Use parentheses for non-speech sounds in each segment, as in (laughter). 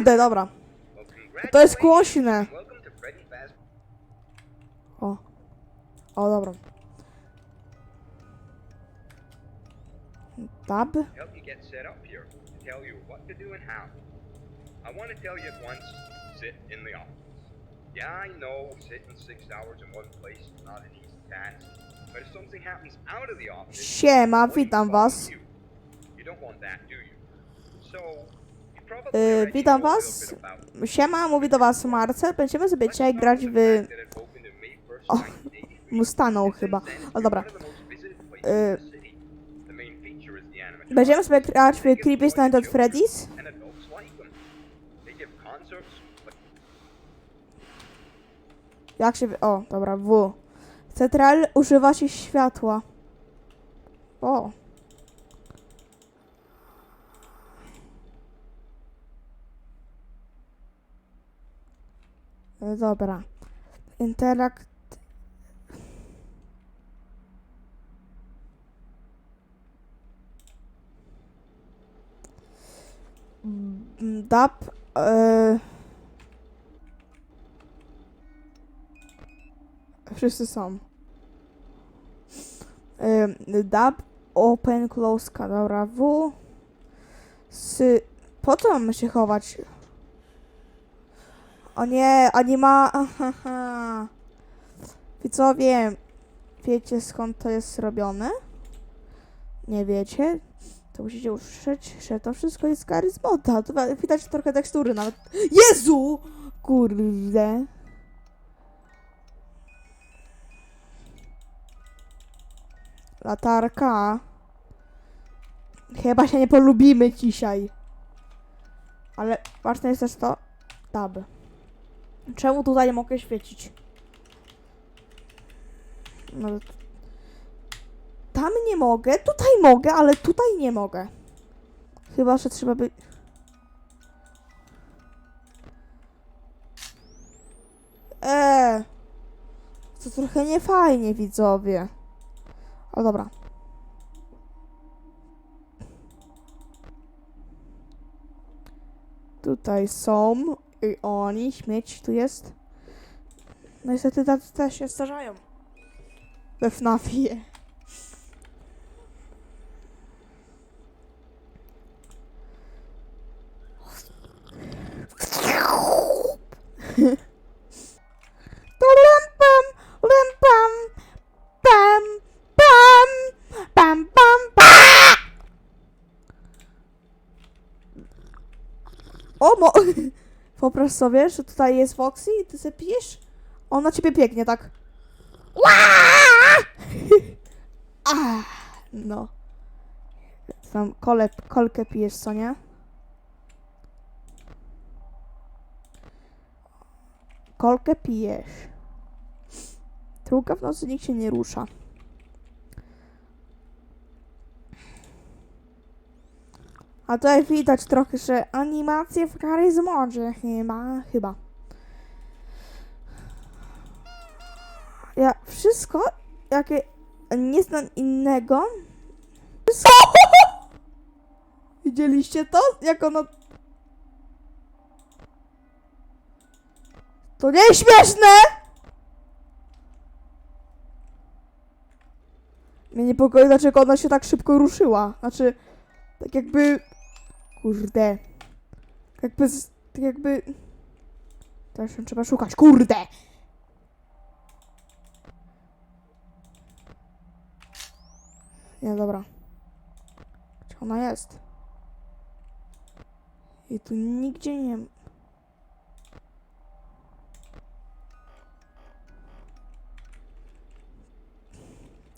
Kurde, dobra. To jest głośne. O. O, dobra. Tab? I want to tell you at once, sit in the office. Yeah, I know sitting six hours in one place is not an easy task, but if something happens out of the office, Siema, witam was. You don't want that, do you? So, Y, witam was. Siema, mówi do was Marcel. Będziemy sobie dzisiaj grać w the fact that it opened in May 1st, O, 1983. Mustaną chyba. O, dobra. Y. Będziemy sobie grać w Creepy Night at Freddy's. Jak się... O, dobra, W. Central używa się światła. O. Dobra. Interakt... Dap... E... Wszyscy są. Ym, Dab, open, close, dobra, W. S. Po co mamy się chować? O nie, anima. Ahaha. (laughs) Widzowie, wiecie skąd to jest robione? Nie wiecie? To musicie usłyszeć, że to wszystko jest karyzmota. Tu wa- widać trochę tekstury nawet. Jezu! Kurde. Latarka. Chyba się nie polubimy dzisiaj. Ale ważne jest też to. Tab. Czemu tutaj nie mogę świecić? No, tam nie mogę, tutaj mogę, ale tutaj nie mogę. Chyba, że trzeba by... Eee. To trochę niefajnie, widzowie. O dobra. Tutaj są oni, śmieć tu jest. No niestety tacy też się starzają. We FNAFie. Tum pam, rum pam, pam, pam, pam, pam, pam. O, mo... (laughs) Wyobraź sobie, że tutaj jest Foxy i ty sobie pijesz? On na ciebie pięknie, tak? (laughs) Ah, no. Tam kole, kolkę pijesz, co nie? Kolkę pijesz. Druga w nocy nikt się nie rusza. A tutaj widać trochę, że animacje w karyzmodzie chyba, chyba. Ja wszystko, jakie nie znam innego. Wszystko. (laughs) Widzieliście to? Jak ono... To nie jest śmieszne! Mnie niepokoi, dlaczego ona się tak szybko ruszyła. Znaczy, tak jakby... Kurde. Jakby... z- Tak jakby... Teraz ją trzeba szukać. Kurde! Nie, dobra. Gdzie ona jest? I tu nigdzie nie... ma.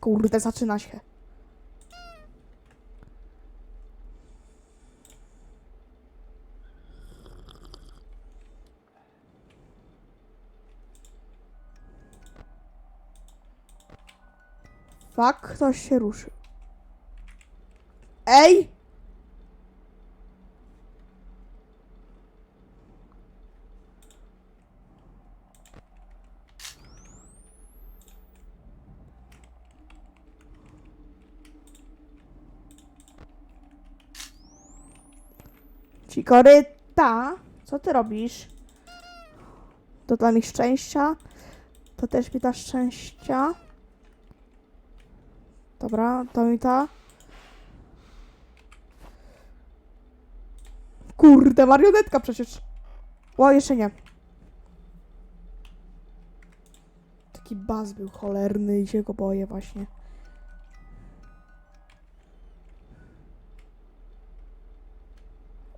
Kurde, zaczyna się. Fak, ktoś się ruszył. Ej! Cikoryta, Co ty robisz? To dla mi szczęścia. To też mi da szczęścia. Dobra, to mi ta. Kurde, marionetka przecież. O, jeszcze nie. Taki baz był cholerny i się go boję właśnie.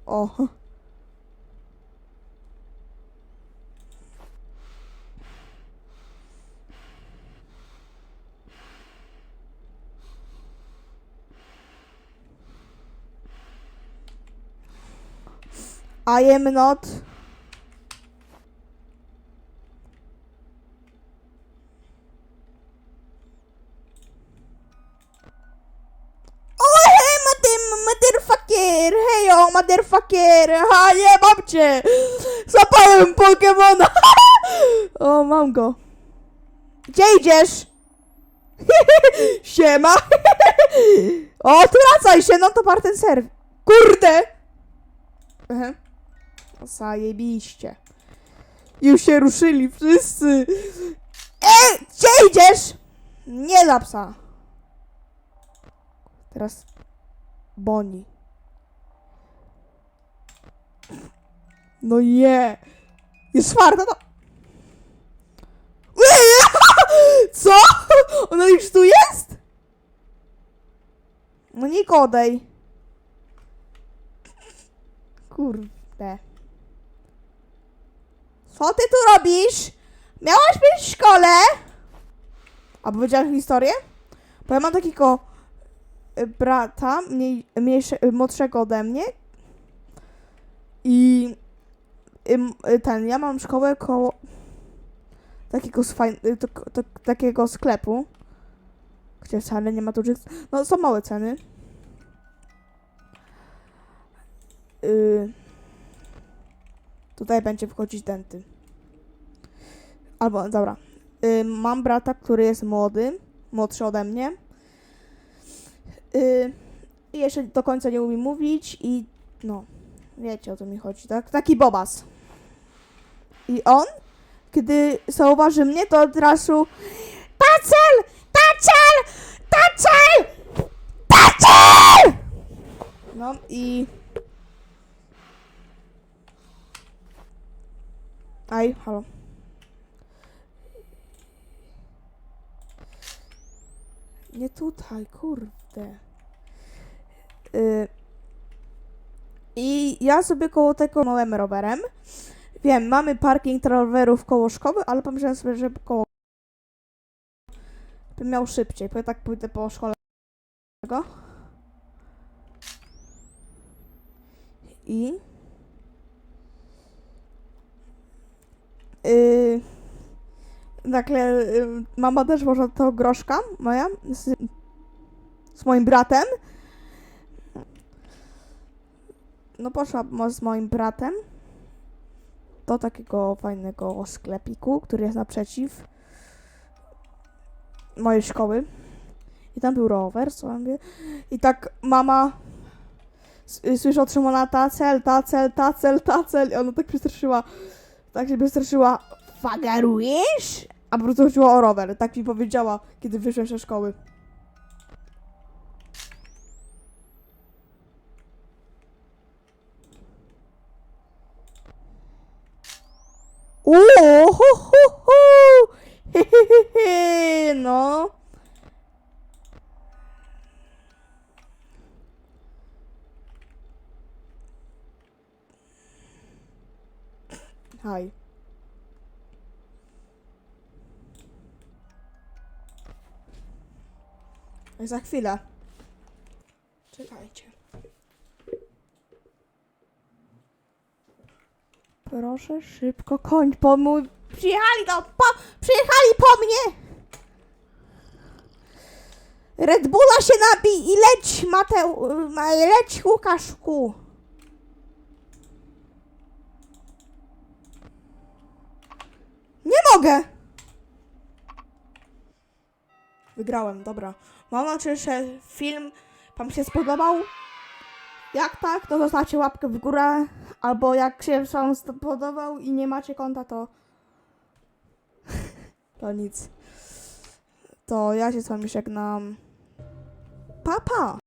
O. I am not. Motherfucker! Hejo, motherfucker! Ha, nie, mam cię! Zapałem Pokemona! (laughs) o, mam go. Gdzie idziesz? (laughs) Siema! (laughs) o, ty wracaj się, no to par ten serw. Kurde! Aha. Zajebiście. Już się ruszyli wszyscy. E, gdzie idziesz? Nie dla psa. Teraz Boni. No nie. Jest czwarta, no. (laughs) Co? Ona już tu jest? No nie godej. Kurde. Co ty tu robisz? Miałaś być w szkole? A powiedziałeś historię? Bo ja mam takiego y, brata, mniej, mniejsze, y, młodszego ode mnie. I y, ten, ja mam szkołę koło takiego, takiego sklepu, gdzie wcale nie ma dużych, no są małe ceny. Y, tutaj będzie wchodzić denty. Albo, dobra. Y, mam brata, który jest młody, młodszy ode mnie. Y, I jeszcze do końca nie umie mówić i no, wiecie o co mi chodzi, tak? Taki bobas. I on, kiedy zauważy mnie, to od razu Tacel! Tacel! Tacel! Tacel! No i... Aj, halo. Nie tutaj, kurde. Y, I ja sobie koło tego małym rowerem. Wiem, mamy parking rowerów koło szkoły, ale pomyślałem sobie, że koło. bym miał szybciej, bo ja tak pójdę po szkole. I. Yy, nagle y, mama też może to groszka moja z, z moim bratem. No poszła z moim bratem do takiego fajnego sklepiku, który jest naprzeciw mojej szkoły. I tam był rower sobie. I tak mama y, słyszy od Szymona tacel, tacel, tacel, tacel. I ona tak przestraszyła. Tak się przestraszyła. Fagarujesz? A po prostu chodziło o rower. Tak mi powiedziała, kiedy wyszłem ze szkoły. Uuu, hu, hu, hu. (laughs) No. Haj. Za chwilę. Czekajcie. Proszę szybko koń po mój. Przyjechali no, po, przyjechali po mnie! Red Bulla się nabij i leć, Mateu, ma- leć Łukaszku. Nie mogę! Wygrałem, dobra. Mam nadzieję, że film Wam się spodobał. Jak tak, to zostawcie łapkę w górę, Albo jak się wam spodobał i nie macie konta, to. (laughs) to nic. To ja się z wami żegnam. Papa! Pa.